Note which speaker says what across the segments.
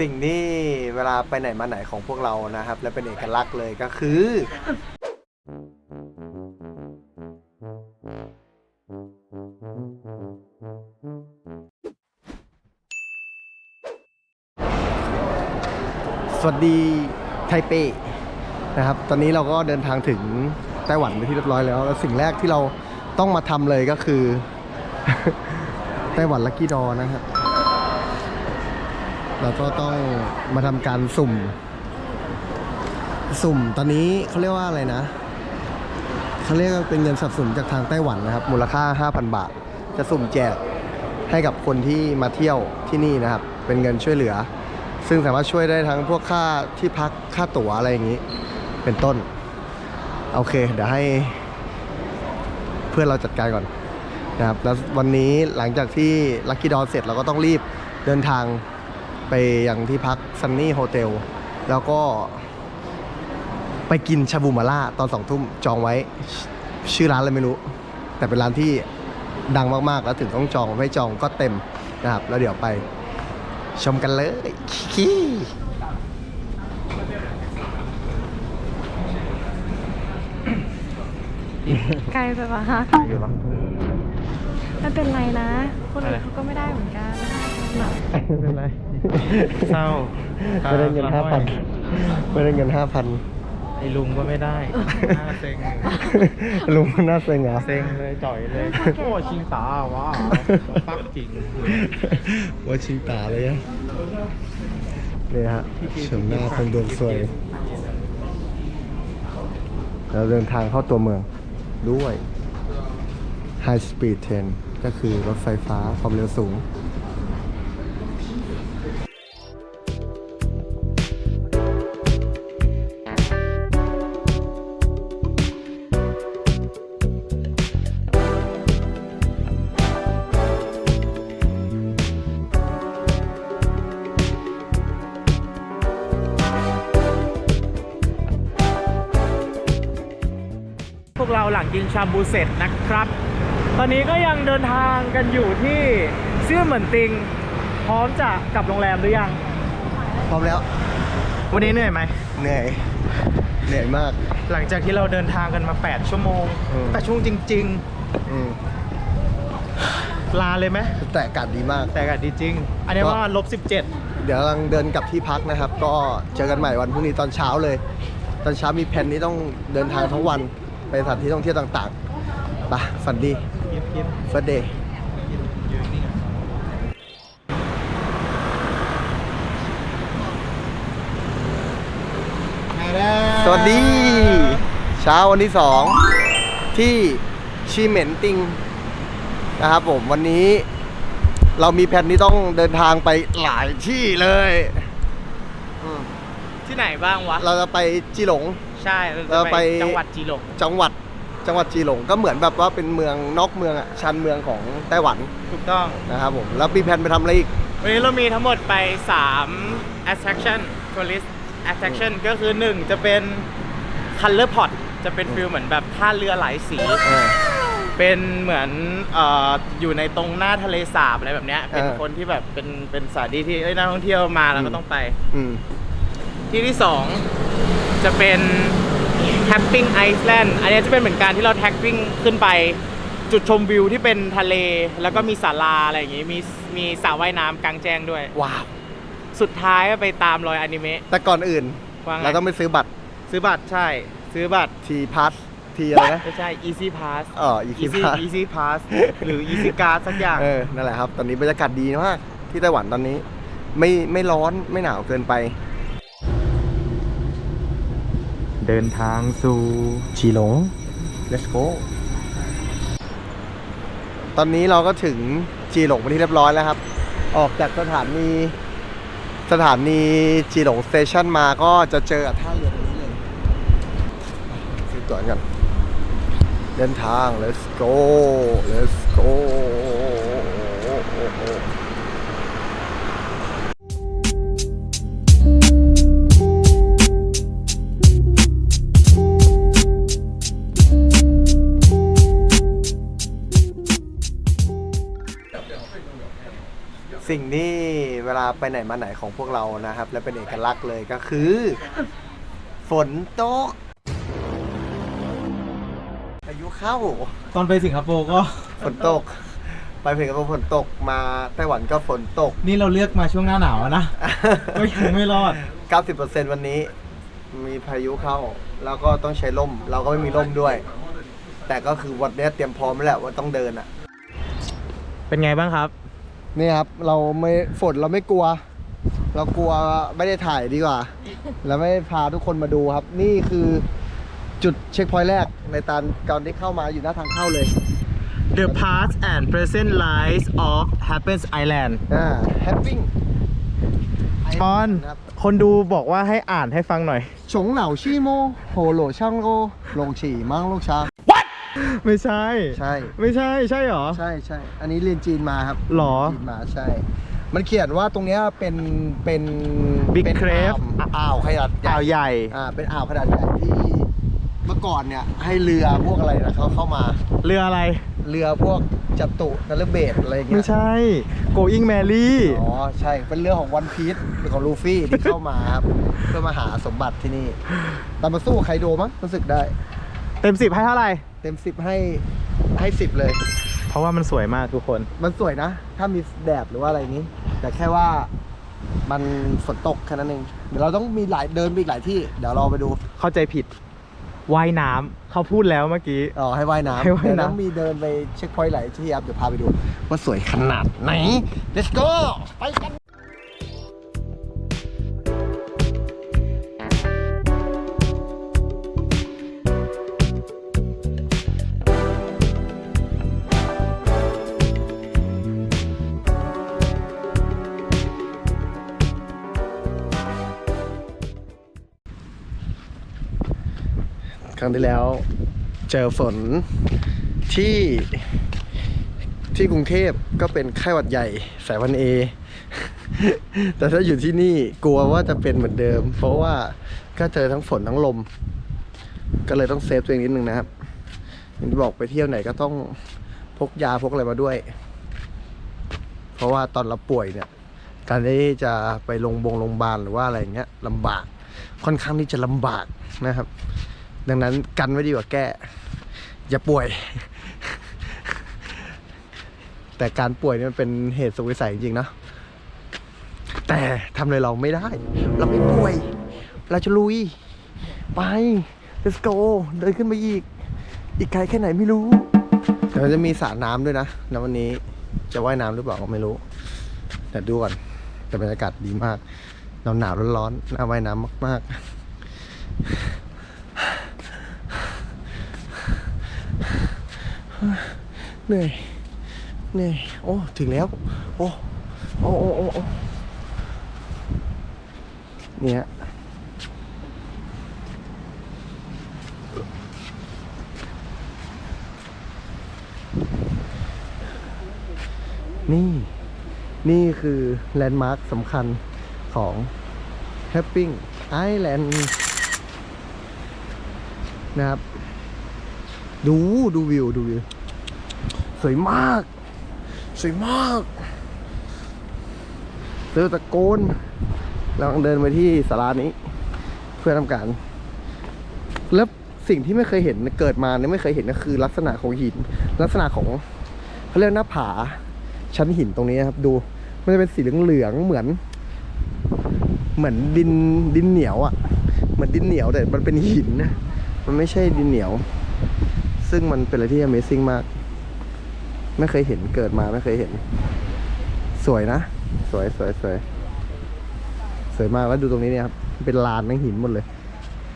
Speaker 1: สิ่งที่เวลาไปไหนมาไหนของพวกเรานะครับ และเป็นเอกลักษณ์เลยก็คือ สวัสดีไทเปนะครับ ตอนนี้เราก็เดินทางถึงไต้หวันไปที่เรียบร้อยแล้ว แล้วสิ่งแรกที่เราต้องมาทำเลยก็คือ ไต้หวันลักกี้ดอนะครับ เราก็ต้องมาทำการสุ่ม สุ่มตอนนี้เขาเรียกว่าอะไรนะเขาเรียกว่าเป็นเงินสนับสนุนจากทางไต้หวันนะครับ มูลค่า 5,000 บาท จะสุ่มแจกให้กับคนที่มาเที่ยวที่นี่นะครับ เป็นเงินช่วยเหลือ ซึ่งสามารถช่วยได้ทั้งพวกค่าที่พักค่าตั๋วอะไรอย่างนี้ เป็นต้น โอเค เดี๋ยวให้เพื่อนเราจัดการก่อนนะครับแล้ววันนี้หลังจากที่ลัคกี้ดอเสร็จเราก็ต้องรีบเดินทาง ไปยังที่พักซันนี่โฮเทลแล้วก็ไปกินชาบูมาล่าตอนสองทุ่มจองไว้ชชื่อร้านอะไรไม่รู้ แต่เป็นร้านที่ดังมากๆ แล้วถึงต้องจองไม่จองก็เต็มนะครับ แล้วเดี๋ยวไปชมกันเลยขี้
Speaker 2: ไกลไปปะคะไม่เป็นไรนะ คนอื่นเขาก็ไม่ได้เหมือนกันแบบ
Speaker 1: ไม่เป็นไร
Speaker 3: เศร้า
Speaker 1: ไม่ได้เงินห้าพันไม่ได้เงินห้าพัน
Speaker 3: ไอ้ลุงก็ไม่ได้หน้าเซ็ง
Speaker 1: ลุงมันน่าเซ็งเหรอ
Speaker 3: เซ็งเลยจ่อยเลยโอ้ชิงตาว้าปักจริง
Speaker 1: ว่าชิงตาเลยอะนี่ฮะชมหน้าคนดวงสวยเราเดินทางเข้าตัวเมืองด้วย High Speed Train ก็คือรถไฟฟ้าความเร็วสูงา
Speaker 3: บูเสร็จนะครับ ตอนนี้ก็ยังเดินทางกันอยู่ที่ซื่อเหมือนติง พร้อมจะกลับโรงแรมหรือยัง
Speaker 1: พร้อมแล้ว
Speaker 3: วันนี้เหนื่อยไหม
Speaker 1: เหนื่อย เหนื่อยมาก
Speaker 3: หลังจากที่เราเดินทางกันมา 8 ชั่วโมง
Speaker 1: อืม
Speaker 3: 8ชั่วโมงจริง
Speaker 1: อืม
Speaker 3: ๆ ลาเลยไหม
Speaker 1: แต่อากาศดีมาก
Speaker 3: แต่อากาศดีจริง อันนี้
Speaker 1: ก็
Speaker 3: ว่าลบ17
Speaker 1: เดี๋ยวกำลังเดินกลับที่พักนะครับ ก็เจอกันใหม่วันพรุ่งนี้ตอนเช้าเลย ตอนเช้ามีแผนนี้ต้องเดินทางทั้งวัน ไปสถานที่ท่องเที่ยวต่างๆไปฝันดี
Speaker 3: ยิบยิบ
Speaker 1: เฟิร์เดย์
Speaker 3: ยืนนี่
Speaker 1: สวัสดี เช้าวันที่สองที่ชีเหม็นติงนะครับผมวันนี้เรามีแผนที่ต้องเดินทางไปหลายที่เลยอืม
Speaker 3: ที่ไหนบ้างวะ
Speaker 1: เราจะไปจีหลง
Speaker 3: ใช่เรา
Speaker 1: เรา
Speaker 3: จะ
Speaker 1: ไป
Speaker 3: ไปจังหวัดจีหลง
Speaker 1: จังหวัดจังหวัดจีหลงก็เหมือนแบบว่าเป็นเมืองนอกเมืองอะชันเมืองของไต้หวัน
Speaker 3: ถูกต้อง
Speaker 1: นะครับผมแล้วมีแผนไปทำอะไรอีก
Speaker 3: วันนี้เรามีทั้งหมดไป 3 attraction tourist attraction ก็คือ 1 จะเป็น color pot จะเป็นฟิลเหมือนแบบท่าเรือหลายสี
Speaker 1: เออ
Speaker 3: เป็นเหมือนเอ่ออยู่ในตรงหน้าทะเลสาบอะไรแบบเนี้ย เป็น
Speaker 1: เออ
Speaker 3: คนที่แบบเป็นเป็นสถานที่ที่เอ้ยนักท่องเที่ยวมาแล้ว
Speaker 1: อื
Speaker 3: ก็
Speaker 1: ม
Speaker 3: ต้องไป
Speaker 1: อืม
Speaker 3: ที่ที่2 จะเป็น tapping Iceland อันนี้จะเป็นเหมือนการที่เรา tapping ขึ้นไปจุดชมวิวที่เป็นทะเล แล้วก็มีศาลาอะไรอย่างงี้ มีมีสระว่ายน้ำกลางแจ้งด้วย
Speaker 1: ว้าว
Speaker 3: สุดท้ายก็ไปตามรอยอนิเมะ
Speaker 1: แต่ก่อนอื่น
Speaker 3: ว่าไง
Speaker 1: เราต้องไปซื้อบัตร
Speaker 3: ซื้อบัตรใช่ ซื้อบัตร
Speaker 1: ทีพัสทีอะไรนะ
Speaker 3: ไม่ใช่ easy pass
Speaker 1: อ๋อ Easy
Speaker 3: easy
Speaker 1: Pass
Speaker 3: easy pass หรือ easy card สักอย่าง
Speaker 1: เออ นั่นแหละครับ ตอนนี้บรรยากาศดีมากที่ไต้หวันตอนนี้ ไม่ไม่ร้อนไม่หนาวเกินไป
Speaker 3: เดินทางสู่
Speaker 1: ชีหลง let's go ตอนนี้เราก็ถึงจีหลงเป็นที่เรียบร้อยแล้วครับ ออกจากสถานีสถานีจีหลงสเตชันมาก็จะเจอกับท่าเรือตรงนี้เลยซื้อตั๋วกันเดินทาง let's go let's go สิ่งที่เวเวลาไปไหนมาไหนของพวกเรานะครับ และเป็นเอกลักษณ์เลยก็คือ ฝนตกพายุเข้า
Speaker 3: ตอนไปสิงคโปร์ก็
Speaker 1: ฝนตก ไปเพก็ฝนตกมาไต้หวันก็ฝนตก
Speaker 3: นี่เราเลือกมาช่วงหน้าหนาวอะนะ ก็ยังไม่รอด
Speaker 1: 90%วันนี้มีพายุเข้า แล้วก็ต้องใช้ร่ม เราก็ไม่มีร่มด้วย แต่ก็คือวันเนี้ยเตรียมพร้อมแล้วแหละว่าต้องเดินอะ
Speaker 3: เป็นไงบ้างครับ
Speaker 1: นี่ครับ เราไม่ฝนเราไม่กลัว เรากลัวไม่ได้ถ่ายดีกว่า แล้วไม่ได้พาทุกคนมาดูครับ นี่คือจุดเช็คพอยต์แรกในตอนก่อนที่เข้ามาอยู่หน้าทางเข้าเลย
Speaker 3: The past and present lives of Happens Island
Speaker 1: อ่าแฮปปิ้ง
Speaker 3: ปอน
Speaker 1: ครับ
Speaker 3: คนดูบอกว่าให้อ่านให้ฟังหน่อย
Speaker 1: ฉงเหล่าชี่โมโหโหลช่างโกลงฉี่มั่งลูกช้าง
Speaker 3: ไม่ใช่
Speaker 1: ใช่
Speaker 3: ไม่ใช่ใช่เหรอ
Speaker 1: ใช่ใช่อันนี้เรียนจีนมาครับ
Speaker 3: หรอ
Speaker 1: จีนมาใช่ มันเขียนว่าตรงเนี้ยเป็นเป็น
Speaker 3: Big
Speaker 1: เป็น
Speaker 3: Crave
Speaker 1: อ่าวอ่าวขนาดใหญ่
Speaker 3: อ่าวใหญ่
Speaker 1: อ่าเป็นอ่าวขนาดใหญ่ที่เมื่อก่อนเนี่ยให้เรือพวกอะไรนะเขาเข้ามา
Speaker 3: เรืออะไร
Speaker 1: เรือพวกจัตุนรเบศอะไรอย่างเงี้
Speaker 3: ไม่
Speaker 1: ย
Speaker 3: ใช่ Going Mary
Speaker 1: อ๋อใช่เป็นเรือของวันพีซของลูฟี่ที่เข้ามาครับ เพื่อมาหาสมบัติที่นี่แต่มาสู้กับไคโดมั้งรู้สึกได้
Speaker 3: เต็มสิบให้เท่าไหร่
Speaker 1: เต็มสิบให้ให้สิบเลย
Speaker 3: เพราะว่ามันสวยมากทุกคน
Speaker 1: มันสวยนะ ถ้ามีแดดหรือว่าอะไรนี้ แต่แค่ว่ามันฝนตกแค่นั้นเองเดี๋ยวเราต้องมีหลายเดินไปอีกหลายที่ เดี๋ยวเราไปดู
Speaker 3: เข้าใจผิดว่ายน้ำเขาพูดแล้วเมื่อกี้
Speaker 1: อ๋อให้ว่ายน้ำ
Speaker 3: ให้ว่ายน้ำ
Speaker 1: เดี๋ยวต้องมีเดินไปเช็คพอยต์หลายที่ครับเดี๋ยวพาไปดู ว่าสวยขนาดไหน let's go ไปกัน ครั้งที่แล้ว เจอฝนที่ที่กรุงเทพก็เป็นไข้หวัดใหญ่สายพันเอ แต่ถ้าอยู่ที่นี่กลัวว่าจะเป็นเหมือนเดิม เพราะว่าก็เจอทั้งฝนทั้งลม ก็เลยต้องเซฟตัวเองนิดนึงนะครับอย่างที่บอกไปเที่ยวไหนก็ต้องพกยาพกอะไรมาด้วย เพราะว่าตอนเราป่วยเนี่ย การที่จะไปโรงพยาบาลโรงพยาบาลหรือว่าอะไรอย่างเงี้ยลำบาก ค่อนข้างที่จะลำบากนะครับ ดังนั้นกันไว้ดีกว่าแก้ อย่าป่วย แต่การป่วยนี่มันเป็นเหตุสุดวิสัยจริงๆนะแต่ทำอะไรเราไม่ได้ เราไม่ป่วย เราจะลุย ไป let's go เดินขึ้นไปอีก อีกไกลแค่ไหนไม่รู้แต่มันจะมีสระน้ำด้วยนะแล้ววันนี้จะว่ายน้ำหรือเปล่าก็ไม่รู้ แต่ดูก่อนแต่บรรยากาศดีมากหนาวหนาวร้อนๆน่าว่ายน้ำมาก ๆ เหนื่อยเหนื่อยโอ้ ถึงแล้ว โอ้โอ้โอ้โอ้เนี่ยนี่ นี่คือแลนด์มาร์คสำคัญของ Happing Island นะครับ ดู ดูวิว ดูวิว สวยมาก สวยมากเสือตะโกนเรากำลังเดินไปที่ศาลานี้ เพื่อทำการ แล้วสิ่งที่ไม่เคยเห็นเกิดมาเนี่ยไม่เคยเห็นก็คือ ลักษณะของหิน ลักษณะของเขาเรียกหน้าผา ชั้นหินตรงนี้ครับ ดูมันจะเป็นสีเหลืองๆเหมือน เหมือนดินดินเหนียวอะ่ะ เหมือนดินเหนียวแต่มันเป็นหินนะมันไม่ใช่ดินเหนียว ซึ่งมันเป็นอะไรที่ Amazing มาก ไม่เคยเห็นเกิดมาไม่เคยเห็น สวยนะ สวยสวยสวยสวยมากแล้วดูตรงนี้เนี่ยครับเป็นลานทั้งหินหมดเลย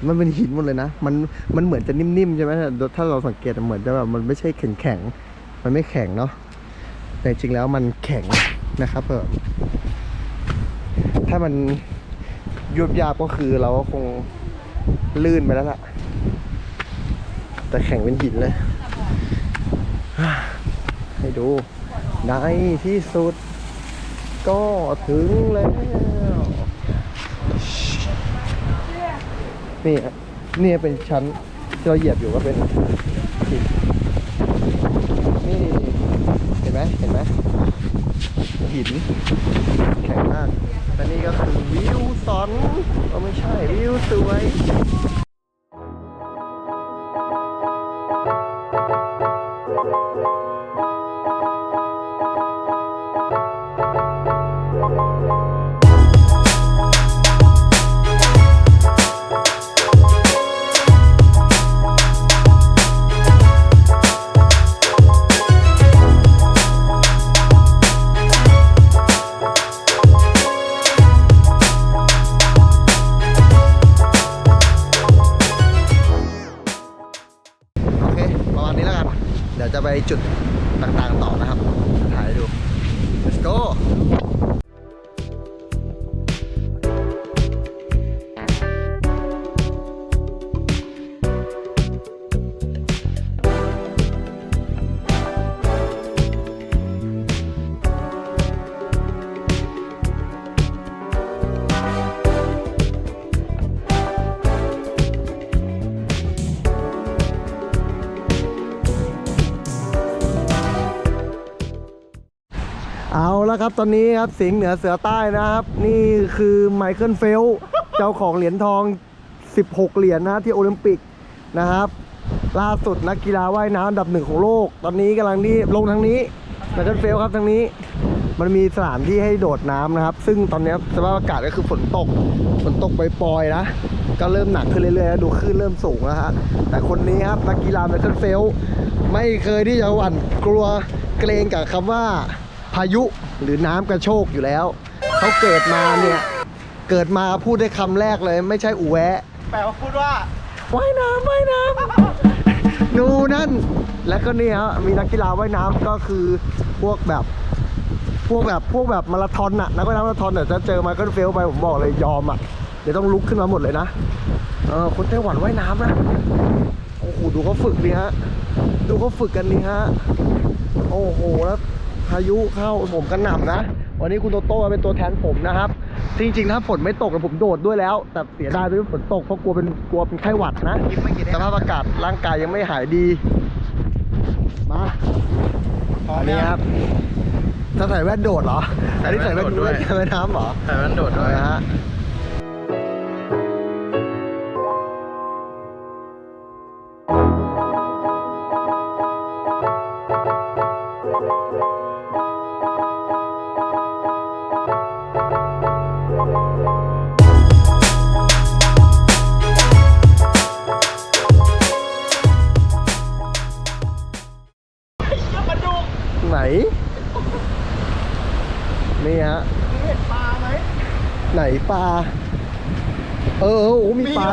Speaker 1: มันเป็นหินหมดเลยนะ มันมันเหมือนจะนิ่มๆใช่ไหมถ้าเราสังเกตเหมือนจะแบบมันไม่ใช่แข็งๆมันไม่แข็งเนาะแต่จริงแล้วมันแข็งนะครับเออถ้ามันยุบยาบก็คือเราก็คงลื่นไปแล้วล่ะ แต่แข็งเป็นหินเลย ให้ดูในที่สุด ก็ถึงแล้ว นี่อะนี่เป็นชั้นที่เราเหยียบอยู่ก็เป็นหินนี่เห็นไหมเห็นไหมหินแข็งมากและนี่ก็คือวิวสอนก็ไม่ใช่วิวสวย จะไปจุดต่างๆต่อนะครับถ่ายดู let's go ครับ ตอนนี้ครับสิงห์เหนือเสือใต้นะครับ นี่คือไมเคิลเฟลป์เจ้าของเหรียญทอง 16 เหรียญนะที่โอลิมปิกนะครับ ล่าสุดนักกีฬาว่ายน้ำอันดับหนึ่งของโลก ตอนนี้กำลังนี่ลงทางนี้ไมเคิลเฟลป์ครับทางนี้มันมีสถานที่ให้โดดน้ำนะครับ ซึ่งตอนนี้สภาพอากาศก็คือฝนตก ฝนตกปล่อยๆนะ ก็เริ่มหนักขึ้นเรื่อยๆ ดูคลื่นเริ่มสูงแล้วฮะ แต่คนนี้ครับนักกีฬาไมเคิลเฟลป์ไม่เคยที่จะหวั่นกลัวเกรงกับคำว่า พายุหรือน้ำกระโชกอยู่แล้ว เขาเกิดมาเนี่ย เกิดมาพูดได้คำแรกเลย ไม่ใช่อูแวะ
Speaker 3: แปลว่าพูดว่า
Speaker 1: ว่ายน้ำว่ายน้ำดูนั่น แล้วก็นี่ฮะมีนักกีฬาว่ายน้ำก็คือพวกแบบ พวกแบบพวกแบบมาราธอนน่ะนักว่ายน้ำมาราธอนเนี่ยจะเจอไมเคิลเฟลป์ไปผมบอกเลยยอมอะเดี๋ยวต้องลุกขึ้นมาหมดเลยนะเออคนไต้หวันว่ายน้ำนะโอ้โหดูเขาฝึกดิฮะ ดูเขาฝึกกันนี่ฮะ โอ้โหแล้วพายุเข้าผมกันหน่ำนะ วันนี้คุณโตโต้เป็นตัวแทนผมนะครับ จริง ๆ ถ้าฝนไม่ตกเนี่ยผมโดดด้วยแล้ว แต่เสียดายที่ฝนตกเพราะกลัวเป็นกลัวเป็นไข้หวัดนะสภาพอากาศร่างกายยังไม่หายดีมาอันนี้ครับถ้าใส่แว่นโดดเหรอ อันนี้ใส่แว่น
Speaker 3: ใส่แว่นโดดด้วย
Speaker 1: แว่นน้ำเหรอ
Speaker 3: แต่มันโดดด้วย
Speaker 1: นะฮะ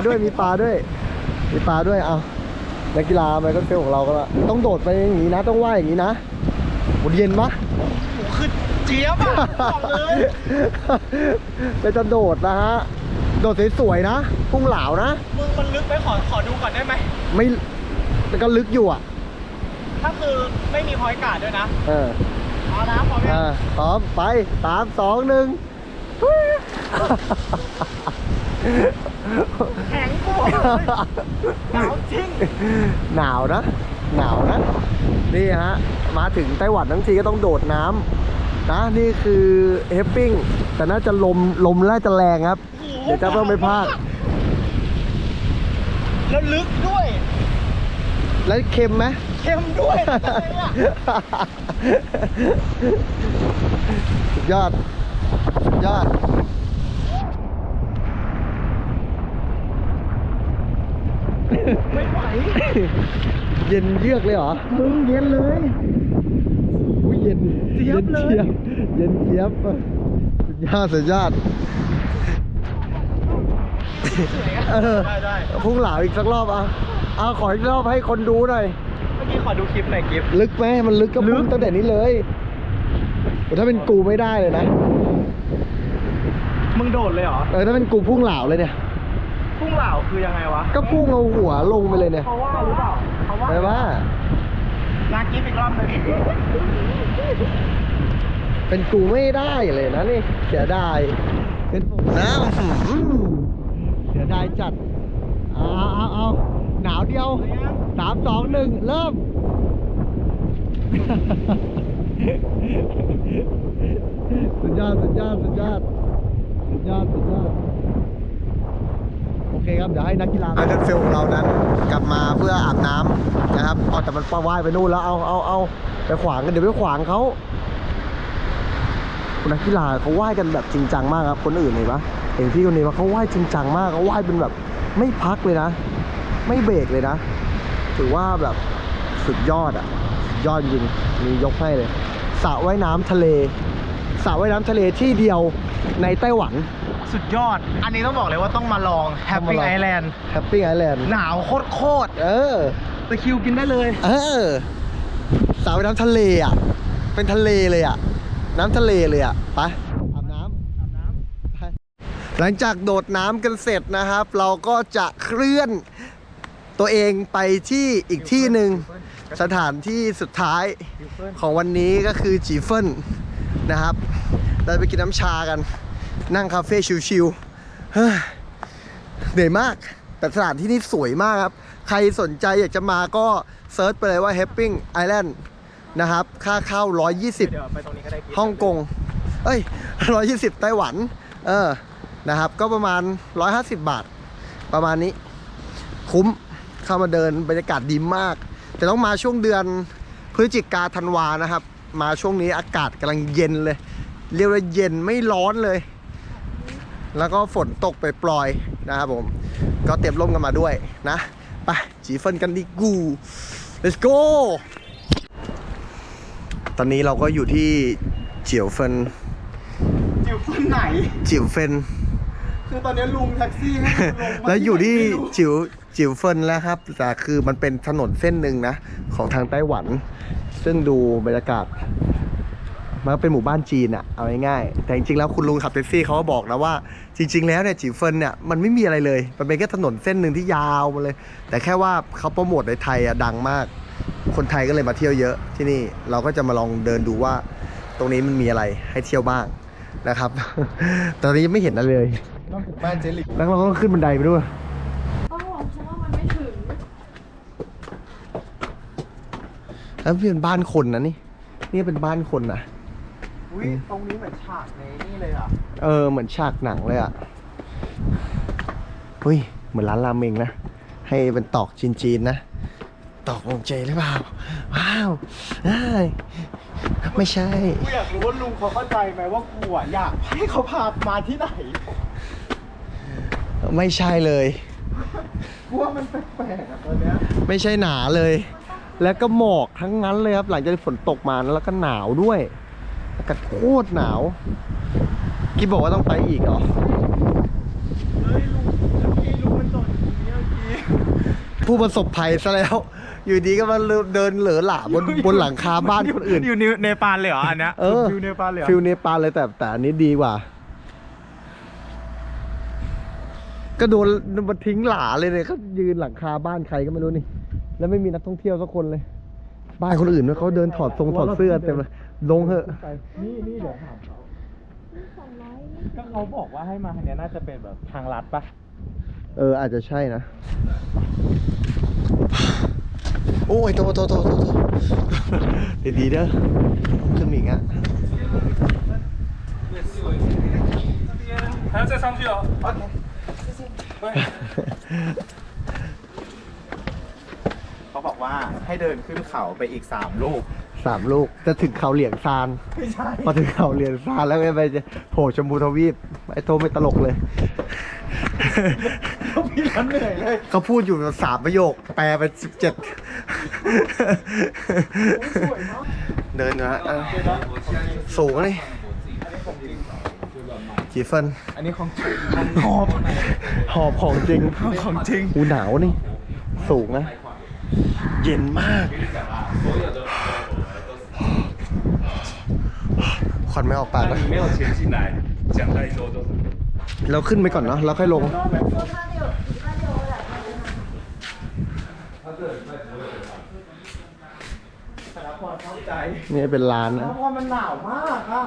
Speaker 1: ด้วยมีปลาด้วย มีปลาด้วยเอานักกีฬาไมเคิลเฟลของเราก็ละต้องโดดไปอย่างนี้นะ ต้องว่ายอย่างนี้นะโหเย็นปะ
Speaker 3: คือเจี๊ยบอะบอกเลย
Speaker 1: เป็นจะโดดนะฮะ โดดสวยๆนะพุ่งเหลานะ
Speaker 3: มึงมันลึกไหมขอขอดูก่อนได้ไหม
Speaker 1: ไม่แต่ก็ลึกอยู่อะ
Speaker 3: ถ้าคือไม่มีพอยต์การ์ดด้วยนะ
Speaker 1: เออ
Speaker 3: เอานะพร้อมยัง
Speaker 1: อ่าพร้อมไปสามสองหนึ่ง
Speaker 3: แข็งกูบอกเลยหนาวจริง
Speaker 1: หนาวนะ หนาวนะ นี่ฮะ มาถึงไต้หวันทั้งทีก็ต้องโดดน้ำนะ นี่คือเฮปปิ้ง แต่น่าจะลมลมน่าจะแรงครับ เดี๋ยวจะต้องไม่พลาด
Speaker 3: แล้วลึกด้วย
Speaker 1: แล้วเค็มไหม
Speaker 3: เค็มด้วยอะไรเนี่ย
Speaker 1: สุดยอด สุดยอด
Speaker 3: ไม่ไหว
Speaker 1: เย็นเยือกเลยเหรอ
Speaker 3: มึงเย็นเลย
Speaker 1: อุ้ยเย็น
Speaker 3: เจี๊ยบเลย
Speaker 1: เย็นเย็นเจี๊ยบสุดยอดสุดยอดเออ
Speaker 3: ได้ได้
Speaker 1: พุ่งเหลาอีกสักรอบอะเอาขออีกรอบให้คนดูหน่อย
Speaker 3: เมื่อกี้ขอดูคลิปหน่อยคลิป
Speaker 1: ลึกไหมมันลึกก็พุ่งตั้งแต่นี้เลยโอ้ถ้าเป็นกูไม่ได้เลยนะ
Speaker 3: มึงโดดเลยเหรอ
Speaker 1: เออถ้าเป็นกูพุ่งเหลาเลยเนี่ย
Speaker 3: พุ่ง เหล่าคือยังไงวะ
Speaker 1: ก็พุ่งเอาหัวลงไปเลยเนี่ย
Speaker 3: เขาว่าหรือเปล่าเขาว่า
Speaker 1: แปลว่า
Speaker 3: นากิฟอีกรอบหนึง
Speaker 1: เป็นกูไม่ได้เลยนะนี่เสียดายเป็นผมนะอื้อหือเสียดายจัดเอาเอาเอาหนาวเดียวสามสองหนึ่งเริ่ม สุดยอดสุดยอดสุดยอดสุดยอดสุดยอดโอ เคครับเดี๋ยวให้นักกีฬาไอเดนเฟลของเรานั้นกลับมาเพื่ออาบน้ำนะครับเอาแต่มันปว่ายไปนู่นแล้วเอาเอาเอาไปขวางกันเดี๋ยวไปขวางเขานักกีฬาเขาว่ายกันแบบจริงจังมากครับคนอื่นเห็นปะเห็นพี่คนนี้ว่าเขาว่ายจริงจังมากเขาว่ายเป็นแบบไม่พักเลยนะ ไม่เบรกเลยนะ ถือว่าแบบสุดยอดอะสุดยอดจริงมียกให้เลยสระว่ายน้ำทะเลสระว่ายน้ำทะเลที่เดียวในไต้หวัน
Speaker 3: สุดยอด อันนี้ต้องบอกเลยว่าต้องมาลอง Happy Island
Speaker 1: แฮปปี้ไอแลนด์
Speaker 3: หนาวโคตร
Speaker 1: เออ
Speaker 3: ๆตะคริวกินได้เลย
Speaker 1: เออสระว่ายน้ำทะเลอะ เป็นทะเลเลยอะ น้ำทะเลเลยอะไปอาบน้ำ
Speaker 3: อาบน้
Speaker 1: ไปหลังจากโดดน้ำกันเสร็จนะครับ เราก็จะเคลื่อนตัวเองไปที่อีกที่หนึ่งสถานที่สุดท้ายของวันนี้ก็คือจีเฟิลนะครับ เราจะไปกินน้ำชากัน นั่งคาเฟ่ชิลๆเฮ้ยเหนื่อยมาก แต่สถานที่นี่สวยมากครับ ใครสนใจอยากจะมาก็เซิร์ชไปเลยว่า Happing Island นะครับ ค่าเข้าำ120
Speaker 3: เดี๋ยวไปตรงนี้ก็ได้
Speaker 1: ฮ่องกง เอ้ย 120 ไต้หวัน เออ นะครับ ก็ประมาณ 150 บาท ประมาณนี้ คุ้ม เข้ามาเดินบรรยากาศดีมาก แต่ต้องมาช่วงเดือนพฤศจิกาธันวานะครับ มาช่วงนี้อากาศกำลังเย็นเลย เรียกว่าเย็นไม่ร้อนเลย แล้วก็ฝนตกไปปล่อยๆนะครับผม ก็เตรียมร่มกันมาด้วยนะ ไปจีเฟินกันดีกู let's go ตอนนี้เราก็อยู่ที่เจียวเฟิน
Speaker 3: จิ๋วคนไหน
Speaker 1: จิ๋วเฟิน
Speaker 3: คือตอนนี้ลุงแท็กซี่ให้ลงมา
Speaker 1: แล้วอยู่ที่
Speaker 3: ไม่รู้
Speaker 1: จิ๋วจิ๋วเฟินแล้วครับแต่คือมันเป็นถนนเส้นหนึ่งนะ ของทางไต้หวัน ซึ่งดูบรรยากาศ มันก็เป็นหมู่บ้านจีนอะเอาง่ายๆแต่จริงๆแล้วคุณลุงขับแท็กซี่เขาก็บอกนะว่า จริง ๆ แล้วเนี่ยจิ๋วเฟินเนี่ยมันไม่มีอะไรเลย มันเป็นแค่ถนนเส้นหนึ่งที่ยาวมาเลย แต่แค่ว่าเขาโปรโมทในไทยอะดังมาก คนไทยก็เลยมาเที่ยวเยอะที่นี่เราก็จะมาลองเดินดูว่า ตรงนี้มันมีอะไรให้เที่ยวบ้างนะครับ ตอนนี้ยังไม่เห็นอะไรเลย
Speaker 3: นอกจากบ้านเจลิก
Speaker 1: แล้วเราก็ขึ้นบันไดไปด้วย
Speaker 2: โอ้เพราะว่ามันไม่ถึง
Speaker 1: แล้วเป็นบ้านคนนะนี่นี่เป็นบ้านคนนะ
Speaker 3: อุ้ยตรงนี้เหมือนฉากในนี่เลยอะ
Speaker 1: เออ เหมือนฉากหนังเลยอะ่ะเฮ้ย เหมือนร้านราเมงนะ ให้เป็นตอกจีนๆนะ ตอกลงเจหรือเปล่า ว้าวได้ไม่ใช่
Speaker 3: กูอยากรู้ว่าลุงเขาเข้าใจไหมว่ากูอะอยากให้เขาพามาที่ไหน
Speaker 1: ไม่ใช่เลย
Speaker 3: กูว่ามันแปลกๆอะตอนเนี้ย
Speaker 1: ไม่ใช่หนาเลย แล้วก็หมอกทั้งนั้นเลยครับ หลังจากที่ฝนตกมาแล้วก็หนาวด้วย อากาศโคตรหนาวกิ๊บบอกว่าต้องไปอีกเหรอ
Speaker 3: เฮ้ยลุงพี่ลุงมันจอดอยู่ตรงนี้เมื่อกี้
Speaker 1: ผู้ประสบภัยซะแล้ว อยู่ดีก็มาเดินเหลือหล่าบนบนหลังคาบ้านคนอื่น
Speaker 3: อยู่เนปาลเลยเหรออันเนี้ย
Speaker 1: เออ
Speaker 3: ฟิวเนปาลเลยเหรอ
Speaker 1: ฟิลเนปาลเลยแต่แต่อันนี้ดีกว่า ก็โดนมาทิ้งหลาเลยเนี่ยเขายืนหลังคาบ้านใครก็ไม่รู้นี่ แล้วไม่มีนักท่องเที่ยวสักคนเลย บ้านคนอื่นเขาเดินถอดทรงถอดเสื้อเต็มเลย ลงเถอะ
Speaker 3: นี่นี่เดี๋ยวถามเขาก็เขาบอกว่าให้มาทางเนี้ยน่าจะเป็นแบบทางลัดปะ
Speaker 1: เอออาจจะใช่นะ โอ้ยโตโตโตโตโตดีๆเด้อขึ้นมาอีกอ่ะ
Speaker 4: 还要再上去哦。
Speaker 3: เขาบอกว่าให้เดินขึ้นเขาไปอีกสามลูก
Speaker 1: สามลูกจะถึงเขาเหลียงซาน
Speaker 3: ไม่ใช่
Speaker 1: พอถึงเขาเหลียงซานแล้วไปจะโผล่ชมพูทวีปไอ้โตไม่ตลกเลย
Speaker 3: เขาพี่แล้วเหนื่อยเลย
Speaker 1: เขาพูดอยู่สามประโยค แปลเป็นสิบเจ็ดเดินนะเออสูงเลยกี่เฟิน
Speaker 3: อันนี้ของจริงหอบ
Speaker 1: หอบของจริง
Speaker 3: ของจริง
Speaker 1: หูหนาวนี่ สูงนะ เย็นมาก ควันไม่ออกปาก
Speaker 4: 那
Speaker 1: นะ
Speaker 4: 你没有钱进来，讲太多都是。
Speaker 1: เราขึ้นไปก่อนเนาะแล้วค่อยลง
Speaker 3: แต่ละคนเข้าใจ
Speaker 1: นี่เป็นร้าน
Speaker 3: เพ
Speaker 1: นะ
Speaker 3: ราะว่ามันหนาวมากอ่ะ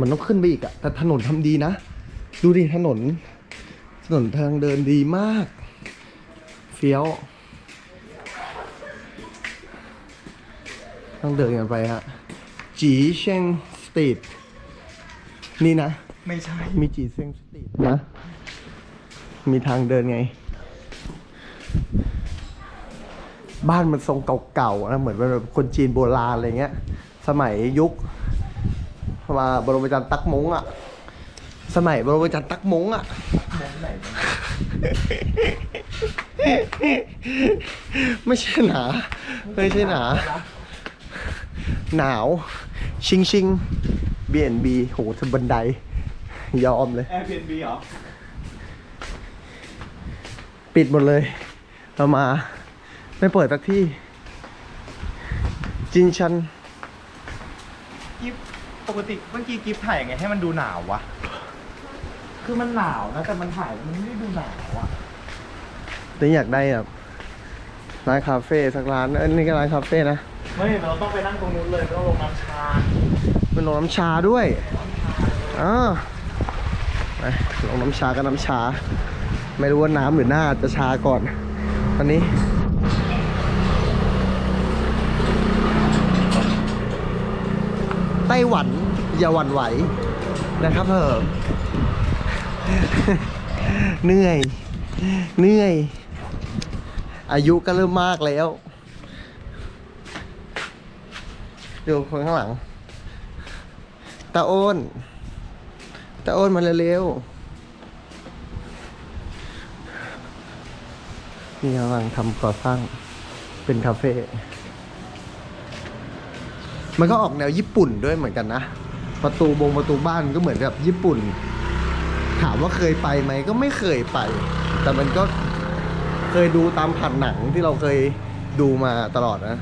Speaker 1: มันต้องขึ้นไปอีกอะแต่ถนนทำดีนะ ดูดิถนน ถนนทางเดินดีมาก เฟี้ยว ต้องเดินกันไปฮะจีเชงสตรีทนี่นะ
Speaker 3: ไม่ใช่
Speaker 1: มีจีเชงสตรีทนะ มีทางเดินไง บ้านมันทรงเก่าๆนะเหมือนเป็นแบบคนจีนโบราณอะไรเงี้ย สมัยยุคมาบรมจันทร์ตักมงอะสมัยบรมจันทร์ตักมงอะไม่ใช่หนา ไม่ใช่หนา หนาว ชิงชิง B&B โหถึงบันได ยอมเลย
Speaker 3: Airbnb เหรอ
Speaker 1: ปิดหมดเลย เรามา ไม่เปิดสักที่ จินชัน
Speaker 3: กิฟปกติเมื่อกี้กิฟถ่ายยังไงให้มันดูหนาววะ คือมันหนาวนะ แต่มันถ่ายมันไม่ได้ดูหนาวอะ
Speaker 1: แต่อยากได้แบบร้านคาเฟ่สักร้านเอันนี้ก็ร้านคาเฟ่นะ
Speaker 3: ไม่เราต้องไปนั่งตรงนู้นเลยต้องลงน้ำชา
Speaker 1: เป็นโรงน้ำชาด้วยอ่าไปลงน้ำชากับน้ำชา ไม่รู้ว่าน้ำหรือหน้าจะชาก่อนตอนนี้ไต้หวันอย่าหวั่นไหวนะครับเถอะเหนื่อย เหนื่อย อายุก็เริ่มมากแล้ว ดูคนข้างหลัง ตาโอนตาโอนมาเร็วๆนี่กำลังทำก่อสร้างเป็นคาเฟ่ มันก็ออกแนวญี่ปุ่นด้วยเหมือนกันนะ ประตูบงประตูบ้านก็เหมือนกับญี่ปุ่น ถามว่าเคยไปไหมก็ไม่เคยไป แต่มันก็เคยดูตามผ่านหนังที่เราเคยดูมาตลอดนะ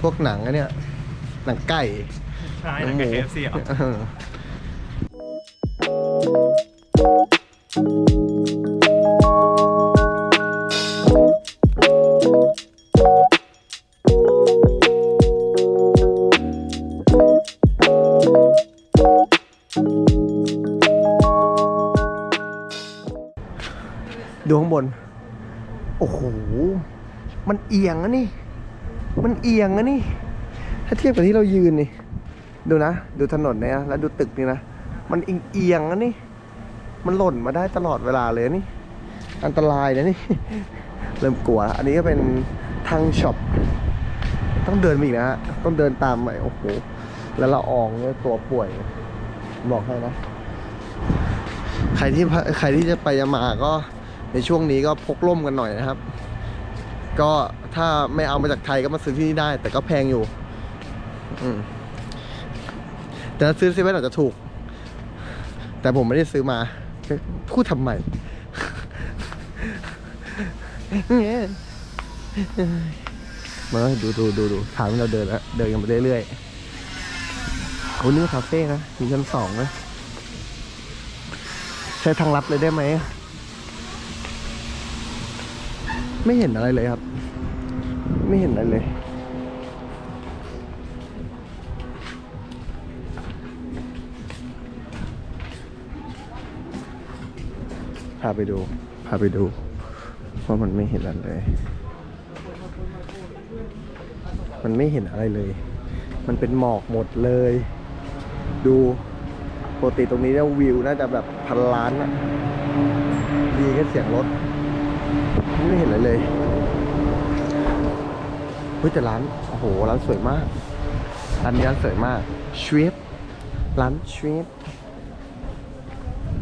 Speaker 1: พวกหนังอันเนี้ย หนังไก่
Speaker 3: ใช่
Speaker 1: หนั
Speaker 3: นั่
Speaker 1: ง
Speaker 3: น
Speaker 1: ห
Speaker 3: กับ
Speaker 1: มู
Speaker 3: KFC เหรอ
Speaker 1: เออดูข้างบน โอ้โห มันเอียงอะนี่ มันเอียงอะนี่ ถ้าเทียบกับที่เรายืนนี่ ดูนะ ดูถนนเนี่ยแล้วดูตึกนี่นะ มันเอียงเอียงนะนี่ มันหล่นมาได้ตลอดเวลาเลยนี่ อันตรายนะนี่ เริ่มกลัว อันนี้ก็เป็นทางช็อป ต้องเดินอีกนะฮะ ต้องเดินตามไปโอ้โห แล้วละอองเนี่ยตัวป่วย บอกให้นะ ใครที่ใครที่จะไปยามาก็ในช่วงนี้ก็พกร่มกันหน่อยนะครับ ก็ถ้าไม่เอามาจากไทยก็มาซื้อที่นี่ได้ แต่ก็แพงอยู่ อืมแต่ถ้าซื้อเซเว่นอาจจะถูก แต่ผมไม่ได้ซื้อมาพูดทำไมเนี่ยมาดูดูดูดูทางที่เราเดินแล้วเดินกันไปเรื่อยๆโอ้นี่คาเฟ่นะ มีชั้นสองนะใช้ทางลัดเลยได้ไหม ไม่เห็นอะไรเลยครับ ไม่เห็นอะไรเลยาไปดู พาไปดูว่ามันไม่เห็นอะไรเลย มันไม่เห็นอะไรเลย มันเป็นหมอกหมดเลย ดูปกติตรงนี้เนี่ยวิวน่าจะแบบพันล้านอะดีแค่เสียงรถ ไม่เห็นอะไรเลยเฮ้ยแต่ร้าน โอ้โห ร้านสวยมาก ร้านนี้ร้านสวยมากชวฟร้านชวฟ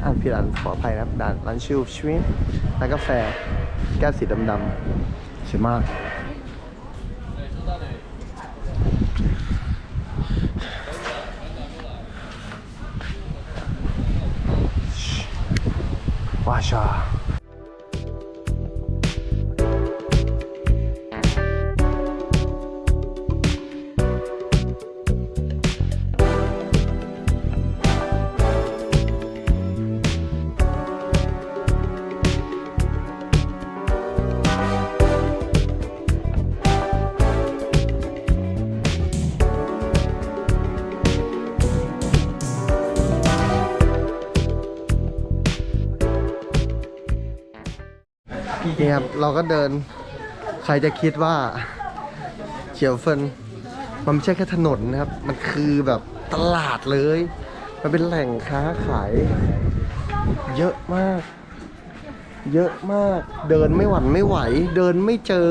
Speaker 1: อ่านพี่ร้านขออภัยนะครับร้านร้านชื่อชวฟร้านกาแฟแก้วสีดำๆสวยมาก哇塞！ นี่ครับเราก็เดิน ใครจะคิดว่าเขียวเฟินมันไม่ใช่แค่ถนนนะครับ มันคือแบบตลาดเลย มันเป็นแหล่งค้าขาย เยอะมาก เยอะมาก เดินไม่หวั่นไม่ไหว เดินไม่เจอ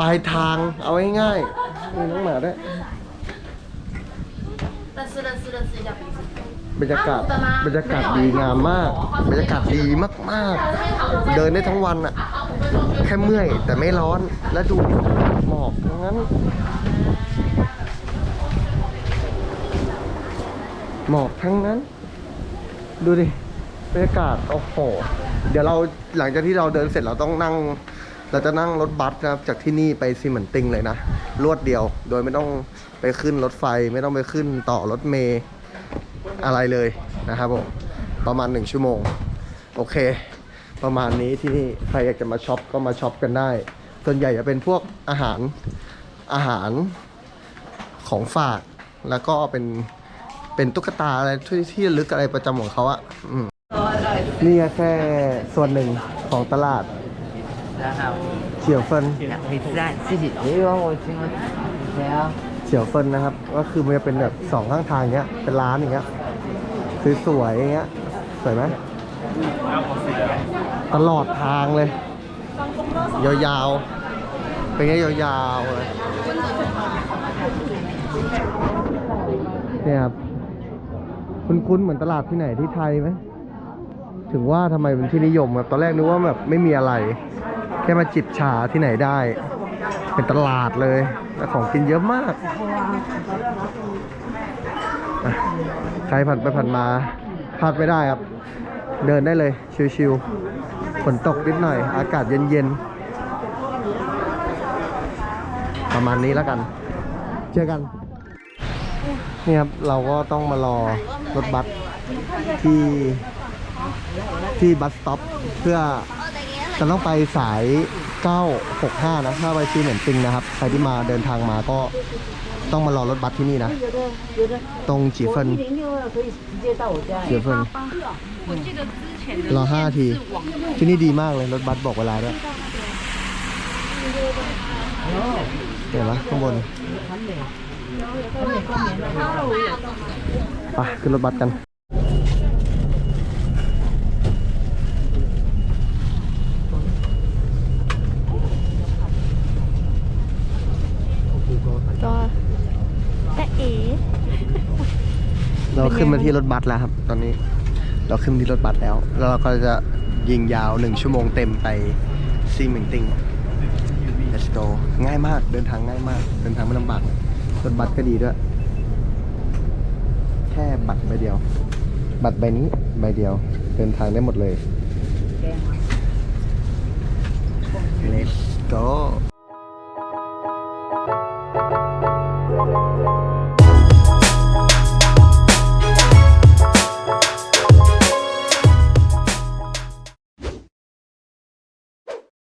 Speaker 1: ปลายทางเอาง่ายๆมีน้องหมาด้วย บรรยากาศบรรยากาศดีงามมาก บรรยากาศดีมากๆ เดินได้ทั้งวันอะแค่เมื่อยแต่ไม่ร้อนและดูหมอกทั้งนั้น หมอกทั้งนั้น ดูดิบรรยากาศโอ้โหเดี๋ยวเราหลังจากที่เราเดินเสร็จเราต้องนั่ง เราจะนั่งรถบัสนะครับจากที่นี่ไปซีเหมือนติงเลยนะรวดเดียวโดยไม่ต้องไปขึ้นรถไฟไม่ต้องไปขึ้นต่อรถเมย์ อะไรเลยนะครับผมประมาณ 1 ชั่วโมง โอเค ประมาณนี้ที่นี่ใครอยากจะมาช็อปก็มาช็อปกันได้ ส่วนใหญ่จะเป็นพวกอาหารอาหารของฝาก แล้วก็เป็นเป็นตุ๊กตาอะไรที่ที่ลึกอะไรประจำของเขาอะนี่แค่ส่วนหนึ่งของตลาดเฉียวเฟินเฉียวเฟินนะครับ ก็คือมันจะเป็นแบบสองข้างทางเนี้ยเป็นร้านอย่างเงี้ย สวยๆอย่างเงี้ยสวยไหมตลอดทางเลย ยาวๆ เป็นไงยาวๆเลยเนี่ยครับคุ้นๆเหมือนตลาดที่ไหนที่ไทยไหมถึงว่าทำไมเป็นที่นิยมครับตอนแรกนึกว่าแบบไม่มีอะไร แค่มาจิบชาที่ไหนได้ เป็นตลาดเลย และของกินเยอะมาก ใครผ่านไปผ่านมาพลาดไม่ได้ครับ เดินได้เลย ชิวๆฝนตกนิดหน่อย อากาศเย็นๆ ประมาณนี้แล้วกัน เจอกัน นี่ครับ เราก็ต้องมารอรถบัสที่ที่บัสสต็อปเพื่อจะต้องไปสาย 965 นะถ้าไปซีเหมือนติงนะครับ ใครที่มาเดินทางมาก็ ต้องมารอรถบัสที่นี่นะ ตรงจีเฟินจีเฟินรอห้าที ที่นี่ดีมากเลย รถบัสบอกเวลาด้วยเห็นไหมข้างบนไปขึ้นรถบัสกัน
Speaker 2: เรา
Speaker 1: ขึ้นมาที่รถบัสแล้วครับ ตอนนี้ เราขึ้นที่รถบัสแล้ว แล้วเราก็จะยิงยาวหนึ่งชั่วโมงเต็มไปซีมิงติง let's go ง่ายมากเดินทางง่ายมาก เดินทางไม่ลำบากรถบัสก็ดีด้วย แค่บัตรใบเดียว บัตรใบนี้ใบเดียว เดินทางได้หมดเลย let's go